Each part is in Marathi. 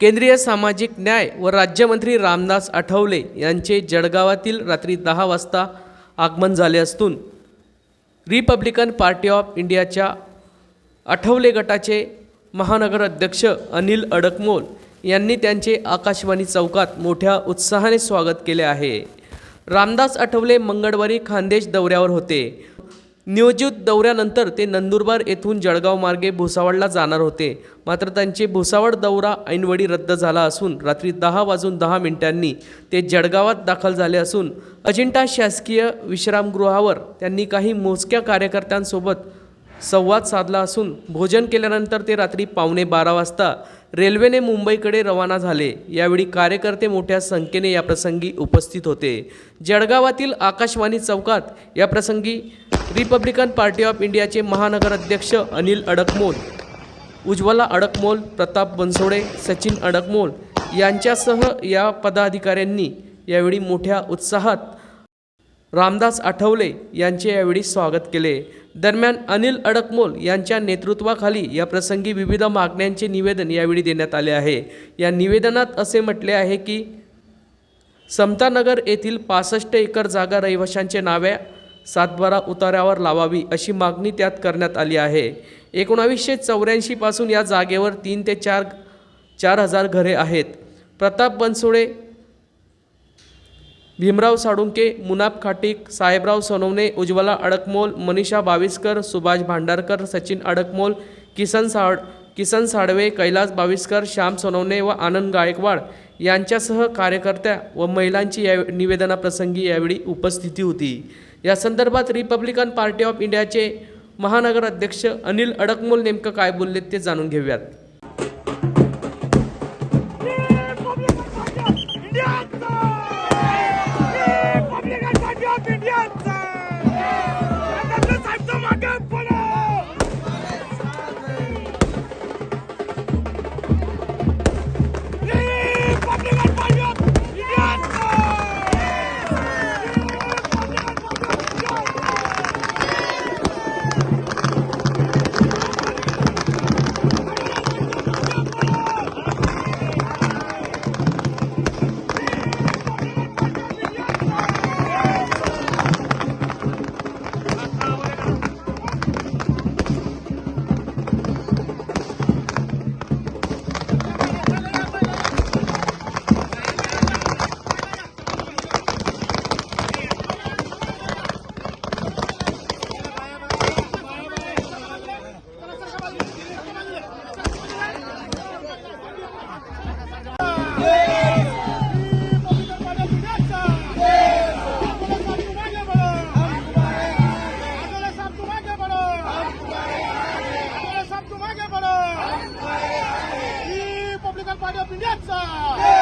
केंद्रीय सामाजिक न्याय व राज्यमंत्री रामदास आठवले यांचे जळगावातील रात्री दहा वाजता आगमन झाले असून रिपब्लिकन पार्टी ऑफ इंडियाच्या आठवले गटाचे महानगर अध्यक्ष अनिल अडकमोल यांनी त्यांचे आकाशवाणी चौकात मोठ्या उत्साहाने स्वागत केले आहे. रामदास आठवले मंगळवारी खानदेश दौऱ्यावर होते. नियोजित दौऱ्यानंतर ते नंदुरबार येथून जळगाव मार्गे भुसावळला जाणार होते. मात्र त्यांचे भुसावळ दौरा ऐनवडी रद्द झाला असून रात्री दहा वाजून दहा मिनिटांनी ते जळगावात दाखल झाले असून अजिंठा शासकीय विश्रामगृहावर त्यांनी काही मोजक्या कार्यकर्त्यांसोबत संवाद साधला असून भोजन केल्यानंतर ते रात्री पावणे बारा वाजता रेल्वेने मुंबईकडे रवाना झाले. यावेळी कार्यकर्ते मोठ्या संख्येने याप्रसंगी उपस्थित होते. जळगावातील आकाशवाणी चौकात याप्रसंगी रिपब्लिकन पार्टी ऑफ इंडियाचे महानगर अध्यक्ष अनिल अडकमोल उज्ज्वला अडकमोल प्रताप बनसोडे सचिन अडकमोल यांच्यासह या पदाधिकाऱ्यांनी यावेळी मोठ्या उत्साहात रामदास आठवले यांचे यावेळी स्वागत केले. दरम्यान अनिल अडकमोल यांच्या नेतृत्वाखाली या प्रसंगी विविध मागण्यांचे निवेदन यावेळी देण्यात आले आहे. या निवेदनात असे म्हटले आहे की समतानगर येथील पासष्ट एकर जागा रहिवाशांचे नावे सातबारा उतार्यावर लावावी अशी मागणी त्यात करण्यात आली आहे. एकोणावीसशे चौऱ्याऐंशीपासून या जागेवर तीन ते चार चार हजार घरे आहेत. प्रताप बनसोडे भीमराव साळुंके मुनाब खाटीक साहेबराव सोनवणे उज्ज्वला अडकमोल मनीषा बाविस्कर सुभाष भांडारकर सचिन अडकमोल किसन साड किसन साडवे कैलास बाविस्कर श्याम सोनवणे व आनंद गायकवाड यांच्यासह कार्यकर्त्या व महिलांची या निवेदनाप्रसंगी यावेळी उपस्थिती होती. या संदर्भात रिपब्लिकन पार्टी ऑफ इंडियाचे महानगर अध्यक्ष अनिल अडकमोल नेमकं काय बोलले ते जाणून घेऊयात. रिपब्लिकन पार्टी ऑफ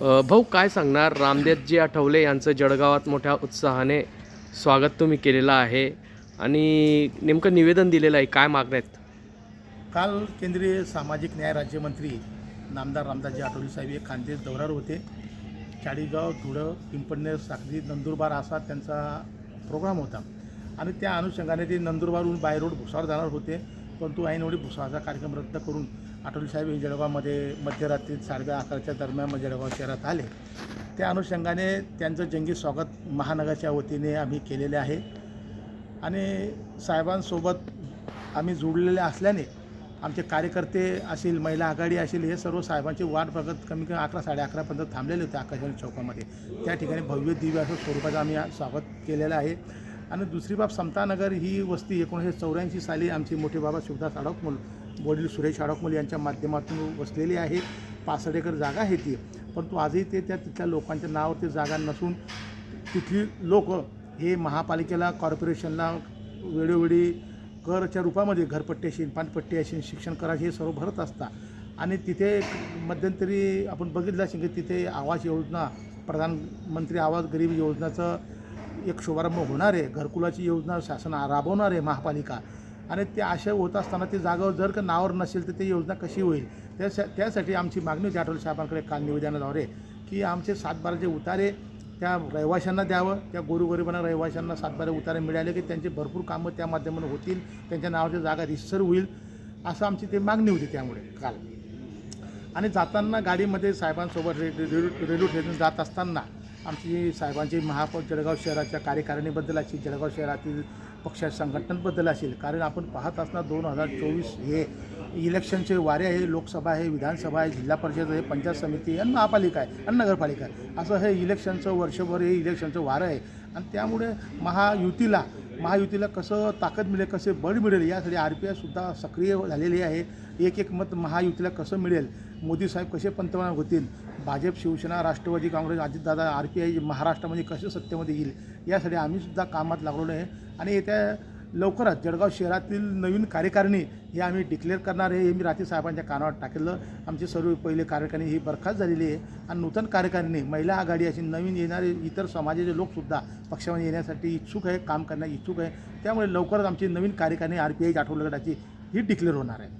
भाऊ काय सांगणार? रामदेवजी आठवले यांचं जळगावात मोठ्या उत्साहाने स्वागत तुम्ही केलेलं आहे. आणि नेमकं निवेदन दिलेलं आहे काय मागण्या आहेत? काल केंद्रीय सामाजिक न्याय राज्यमंत्री नामदार रामदासजी आठवले साहेब हे खानदेश दौऱ्यावर होते. चाळीगाव धुळं पिंपळनेर साखरी नंदुरबार असा त्यांचा प्रोग्राम होता. आणि त्या अनुषंगाने ते नंदुरबारहून बाय रोड भुसावर जाणार होते. परंतु ऐनवेळी भुसावळचा कार्यक्रम रद्द करून आठवले साहेब हे जळगावमध्ये मध्यरात्री साडे अकराच्या दरम्यान जळगाव शहरात आले. त्या अनुषंगाने त्यांचं जंगी स्वागत महानगरच्या वतीने आम्ही केलेले आहे. आणि साहेबांसोबत आम्ही जुळलेले असल्याने आमचे कार्यकर्ते असेल महिला आघाडी असेल हे सर्व साहेबांची वाट बघत कमी कमी अकरा साडे अकरापर्यंत थांबलेले होते आकाशवाणी चौकामध्ये. त्या ठिकाणी भव्य दिव्य असं स्वरूपाचं आम्ही स्वागत केलेलं आहे. आणि दुसरी बाब समतानगर ही वस्ती एकोणीसशे चौऱ्याऐंशी साली आमचे मोठे बाबा शिवदास अडकमोल वडील सुरेश अडकमोल यांच्या माध्यमातून वसलेली आहे. पासष्ट एकर जागा आहे ती. परंतु आजही ते त्या तिथल्या लोकांच्या नावावरती जागा नसून तिथली लोक हे महापालिकेला कॉर्पोरेशनला वेळोवेळी करच्या रूपामध्ये घरपट्टी असेल पाणपट्टी असेल शिक्षण करायचे हे सर्व भरत असतात आणि तिथे मध्यंतरी आपण बघितलं असेल की तिथे आवास योजना प्रधानमंत्री आवास गरीब योजनाचं एक शुभारंभ होणार आहे. घरकुलाची योजना शासन राबवणार आहे महापालिका. आणि ते आशय होत असताना ते जागेवर जर का नावावर नसेल तर ती योजना कशी होईल? त्यासा त्यासाठी आमची मागणी होती. आठवले साहेबांकडे काल निवेदनाद्वारे की आमचे सातबाराचे उतारे त्या रहिवाशांना द्यावं. त्या गोरगरिबांना रहिवाशांना सातबारे उतारे मिळाले की त्यांचे भरपूर कामं त्या माध्यमातून होतील. त्यांच्या नावाची जागा रिसर होईल असं आमची ते मागणी होती त्यामुळे काल. आणि जाताना गाडीमध्ये साहेबांसोबत रे रे- रेल्वे रेल्वे ट्रेन जात असताना आमची साहेबांची महापौर जळगाव शहराच्या कार्यकारिणीबद्दल असेल जळगाव शहरातील पक्षाच्या संघटनांबद्दल असेल कारण आपण पाहत असणार दोन हजार चोवीस हे इलेक्शनचे वारे आहे लोकसभा आहे विधानसभा आहे जिल्हा परिषद आहे पंचायत समिती आणि महापालिका आहे आणि नगरपालिका आहे. असं हे इलेक्शनचं वर्षभर हे इलेक्शनचं वारं आहे. आणि त्यामुळे महायुतीला महायुतीला कसं ताकद मिळेल कसे बळ मिळेल यासाठी आर पी आयसुद्धा सक्रिय झालेली आहे. एक एक मत महायुतीला कसं मिळेल मोदी साहेब कसे पंतप्रधान होतील? Bhajap Shivsena Rashtrawadi Congress Ajitdada R P I महाराष्ट्रामध्ये कसे सत्तेमध्ये येईल? यासाठी आम्हीसुद्धा कामात लागलेलो आहे. आणि येत्या लवकरच जळगाव शहरातील नवीन कार्यकारिणी हे आम्ही डिक्लेअर करणार आहे. हे मी रात्री साहेबांच्या कानावर टाकलेलं. आमची सर्व पहिले कार्यकारिणी ही बरखास्त झालेली आहे. आणि नूतन कार्यकारिणी महिला आघाडी अशी नवीन येणारे इतर समाजाचे लोकसुद्धा पक्षामध्ये येण्यासाठी इच्छुक आहे काम करण्यास इच्छुक आहे. त्यामुळे लवकरच आमची नवीन कार्यकारिणी आर पी आय आठवलं गटाची ही डिक्लेअर होणार आहे.